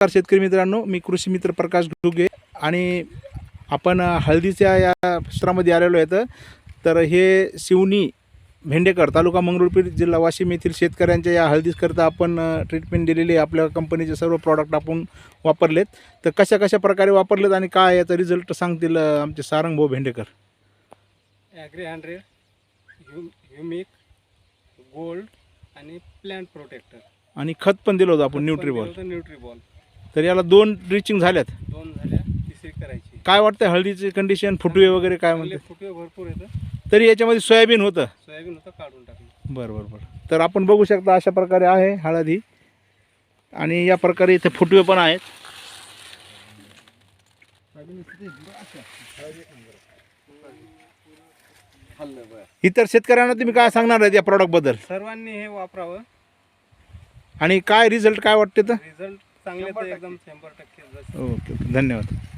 नमस्कार शेतकरी मित्रांनो मी कृषी मित्र प्रकाश घुगे आणि आपण हळदीच्या या क्षेत्रामध्ये आलेलो आहेत तर हे शिवनी भेंडेकर तालुका मंगरुळपीर जिल्हा वाशिम येथील शेतकऱ्यांच्या या हळदीकरता आपण ट्रीटमेंट दिलेली आपल्या कंपनीचे सर्व प्रॉडक्ट आपण वापरलेत. तर कशा कशा प्रकारे वापरलेत आणि काय याचा रिझल्ट सांगतील आमचे सारंग भाऊ Bhendekar. Agri hundred ह्यु humic gold आणि प्लॅन्ट प्रोटेक्टर आणि खत पण दिलं होतं आपण न्यूट्रीबॉल न्यूट्रीबॉल तर याला दोन ड्रिचिंग झाल्यात. दोन झाल्या तिसरी करायची. काय वाटतं हळदीची कंडिशन फुटवे वगैरे काय म्हणते फुटवे भरपूर येतं. तरी याच्यामध्ये सोयाबीन होतं. सोयाबीन होतं काढून टाकलं. बरं बरं बरं. तर आपण बघू शकता अशा प्रकारे आहे हळद. ही आणि या प्रकारे इथे फुटवे पण आहेत. इतर शेतकऱ्यांना तुम्ही काय सांगणार आहेत या प्रॉडक्टबद्दल सर्वांनी हे वापरावं. आणि काय रिझल्ट काय वाटते तर रिझल्ट चांगले तर एकदम शंभर टक्के ओके ओके. धन्यवाद.